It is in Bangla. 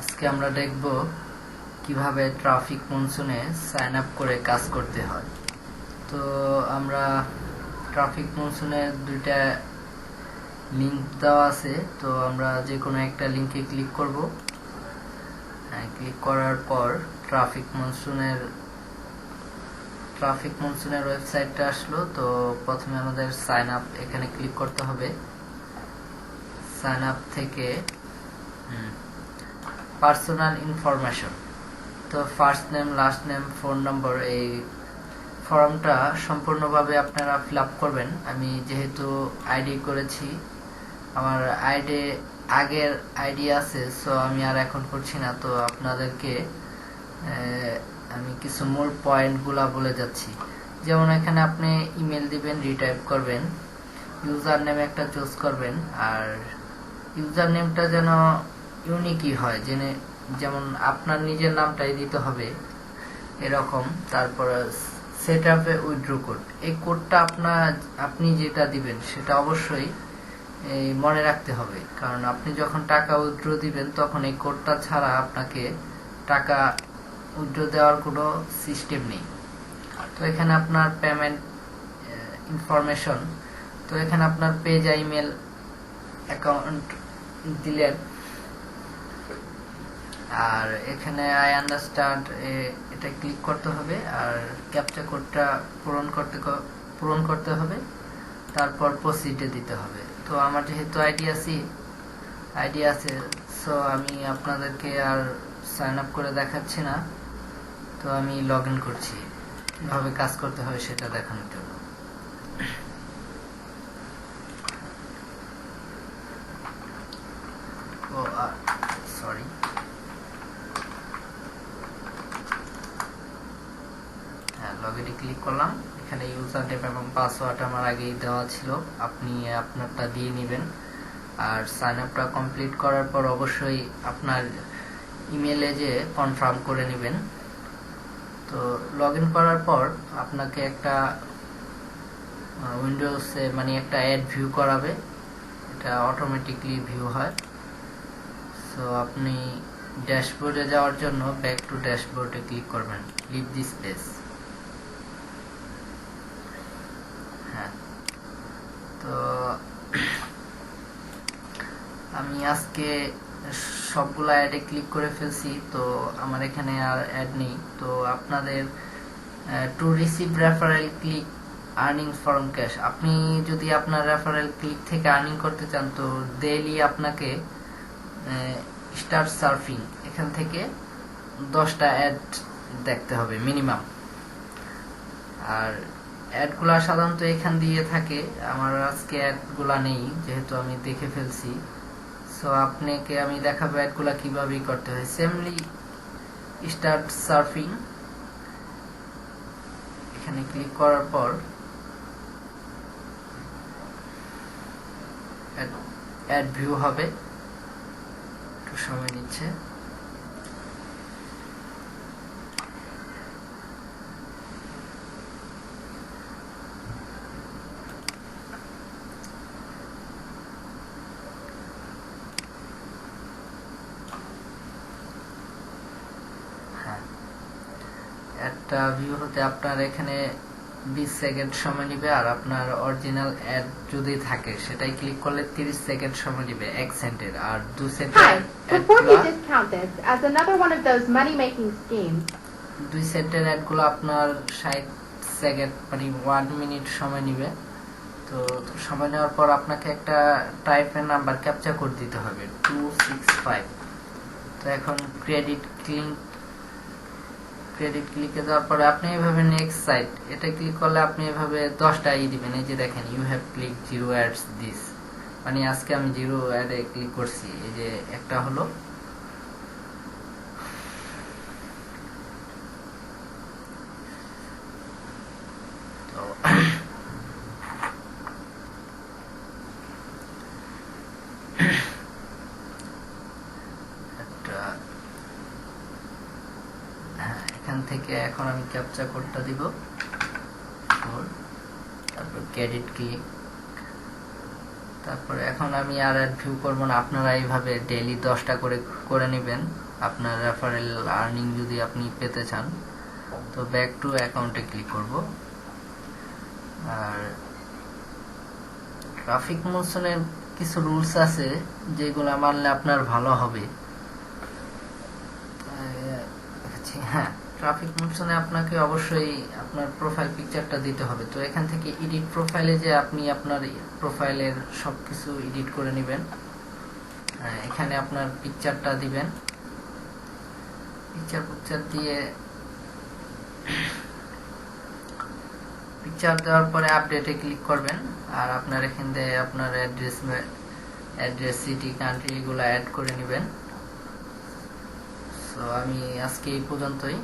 আজকে আমরা দেখব কীভাবে ট্রাফিক মনসুনে সাইন আপ করে কাজ করতে হয়। তো আমরা ট্রাফিক মনসুনের দুইটা লিংক দেওয়া আছে, তো আমরা যে কোনো একটা লিংকে ক্লিক করব। ক্লিক করার পর ট্রাফিক মনসুনের ট্রাফিক মনসুনের ওয়েবসাইটটা আসলো, তো প্রথমে আমাদের সাইন আপ এখানে ক্লিক করতে হবে। সাইন আপ থেকে পার্সোনাল ইনফরমেশন তো first name last name phone number এই ফর্মটা সম্পূর্ণভাবে আপনারা ফিল আপ করবেন। আমি যেহেতু আইডি করেছি, আমার আইডি আগের আইডি আছে সো আমি আর এখন করছি না। তো আপনাদেরকে আমি কিছু মূল পয়েন্টগুলা বলে যাচ্ছি। যেমন এখানে আপনি ইমেল দিবেন রিটাইপ করবেন ইউজার নেম একটা চুজ করবেন, আর ইউজার নেমটা যেন ইউনিকই হয়, জেনে যেমন আপনার নিজের নামটাই দিতে হবে এরকম, তারপর সেট আপে উইথড্র কোড এই কোডটা আপনার আপনি যেটা দিবেন সেটা অবশ্যই মনে রাখতে হবে, কারণ আপনি যখন টাকা উইথড্র দিবেন তখন এই কোডটা ছাড়া আপনাকে টাকা উইথড্র দেওয়ার কোনো সিস্টেম নেই। তো এখানে আপনার পেমেন্ট ইনফরমেশন তো এখানে আপনার পেজ ইমেল অ্যাকাউন্ট দিলেন আর এখানে আই আন্ডারস্ট্যান্ড এটা ক্লিক করতে হবে আর ক্যাপচা কোডটা পূরণ করতে পূরণ করতে হবে। তারপর প্রসিডে দিতে হবে। তো আমার যেহেতু আইডি আছে আইডি আছে সো আমি আপনাদেরকে আর সাইন আপ করে দেখাচ্ছি না। তো আমি লগ ইন করছি। কীভাবে কাজ করতে হবে সেটা দেখানোর জন্য। ও সরি হ্যাঁ লগইনে ক্লিক করলাম। এখানে ইউজার নেম এবং পাসওয়ার্ড আমার আগেই দেওয়া ছিল। আপনি আপনারটা দিয়ে নেবেন। আর সাইন আপটা কমপ্লিট করার পর অবশ্যই আপনার ইমেলে যে কনফার্ম করে নেবেন। তো লগ করার পর আপনাকে একটা উইন্ডোজে মানে একটা অ্যাড ভিউ করাবে। এটা অটোমেটিকলি ভিউ হয়। সো আপনি ড্যাশবোর্ডে যাওয়ার জন্য ব্যাক টু ড্যাশবোর্ডে ক্লিক করবেন। লিভ দিস প্লেস তো, আমি আজকে সবগুলো অ্যাডে ক্লিক করে ফেলছি, তো আমার এখানে আর অ্যাড নেই। তো আপনাদের to receive referral click earning from cash আপনি যদি আপনার রেফারেল ক্লিক থেকে আর্নিং করতে চান, তো ডেইলি আপনাকে স্টার সার্ফিং এখান থেকে দশটা অ্যাড দেখতে হবে মিনিমাম আর অ্যাডগুলা সাধারণত এখান দিয়ে থাকে। আমার আজকে অ্যাডগুলা নেই, যেহেতু আমি দেখে ফেলছি। সো আপনাকে আমি দেখাবো অ্যাডগুলা কীভাবে করতে হয়। সেমলি স্টার্ট সার্ফিং এখানে ক্লিক করার পর অ্যাড ভিউ হবে। একটু সময় নিচ্ছে হ্যাঁ একটা ভিউ হতে আপনার এখানে বিশ সেকেন্ড সময় নিবে আর আপনার অরিজিনাল অ্যাড যদি থাকে সেটাই ক্লিক করলে তিরিশ সেকেন্ড সময় নিবে এক সেন্টের আর দু সেন্টের দুই সেন্টের অ্যাডগুলো আপনার ষাট সেকেন্ড মানে ওয়ান মিনিট সময় নিবে। তো সময় নেওয়ার পর আপনাকে একটা টাইপের নাম্বার ক্যাপচার করে দিতে হবে টু সিক্স ফাইভ তো এখন ক্রেডিট ক্লিক ক্রেডিট ক্লিকে যাওয়ার পরে আপনি এভাবে নেক্সট সাইট এটা ক্লিক করলে আপনি এভাবে দশটা ই দিবেন। এই যে দেখেন you have click zero ads this মানে আজকে আমি জিরো অ্যাডে ক্লিক করছি। এই যে একটা হলো। তো একটা হ্যাঁ এখান থেকে এখন আমি ক্যাপচা কোডটা দিব। তারপর ক্রেডিট কি তারপরে এখন আমি আর অ্যাড ভিউ করব না। আপনারা এইভাবে ডেইলি দশটা করে করে নেবেন। আপনার রেফারেল আর্নিং যদি আপনি পেতে চান। তো ব্যাক টু অ্যাকাউন্টে ক্লিক করব। আর ট্রাফিক মোশনের কিছু রুলস আছে, যেগুলো মানলে আপনার ভালো হবে। হ্যাঁ। ট্রাফিক মোশনে আপনাকে অবশ্যই আপনার প্রোফাইল পিকচারটা দিতে হবে। তো এখান থেকে এডিট প্রোফাইলে যে আপনি আপনার প্রোফাইলের সব কিছু এডিট করে নেবেন। এখানে আপনার পিকচারটা দিবেন। পিকচার পিকচার দিয়ে পিকচার দেওয়ার পরে আপডেটে ক্লিক করবেন। আর আপনার এখান থেকে আপনার অ্যাড্রেস অ্যাড্রেস সিটি কান্ট্রি এগুলো অ্যাড করে নেবেন। সো আমি আজকে এই পর্যন্তই।